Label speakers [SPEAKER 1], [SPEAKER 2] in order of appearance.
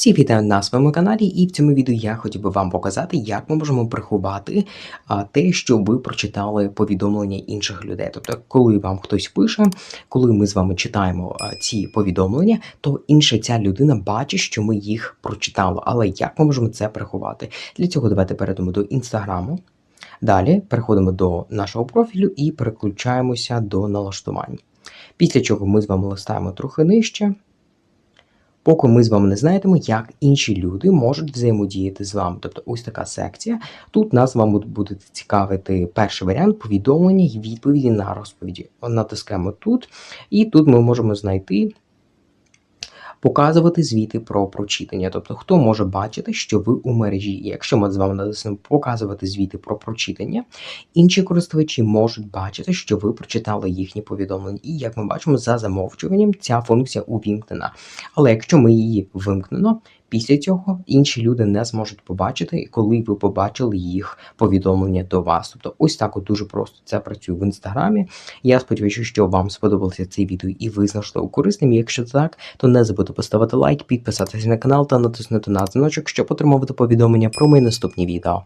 [SPEAKER 1] Всі вітаю на своєму каналі, і в цьому відео я хотів би вам показати, як ми можемо приховати те, що ви прочитали повідомлення інших людей. Тобто, коли вам хтось пише, коли ми з вами читаємо ці повідомлення, то інша ця людина бачить, що ми їх прочитали. Але як ми можемо це приховати? Для цього давайте перейдемо до інстаграму. Далі переходимо до нашого профілю і переключаємося до налаштувань. Після чого ми з вами листаємо трохи нижче. Поки ми з вами не знаємо, як інші люди можуть взаємодіяти з вами. Тобто ось така секція. Тут нас вам буде цікавити перший варіант повідомлення і відповіді на розповіді. Натискаємо тут, і тут ми можемо знайти. Показувати звіти про прочитання, тобто хто може бачити, що ви у мережі. Якщо ми з вами натиснемо показувати звіти про прочитання, інші користувачі можуть бачити, що ви прочитали їхні повідомлення. І як ми бачимо, за замовчуванням ця функція увімкнена. Але якщо ми її вимкнено, після цього інші люди не зможуть побачити, коли ви побачили їх повідомлення до вас. Тобто, ось так от дуже просто це працює в інстаграмі. Я сподіваюся, що вам сподобалося це відео і ви знайшли корисним. Якщо так, то не забудьте поставити лайк, підписатися на канал та натиснути на дзвіночок, щоб отримувати повідомлення про мої наступні відео.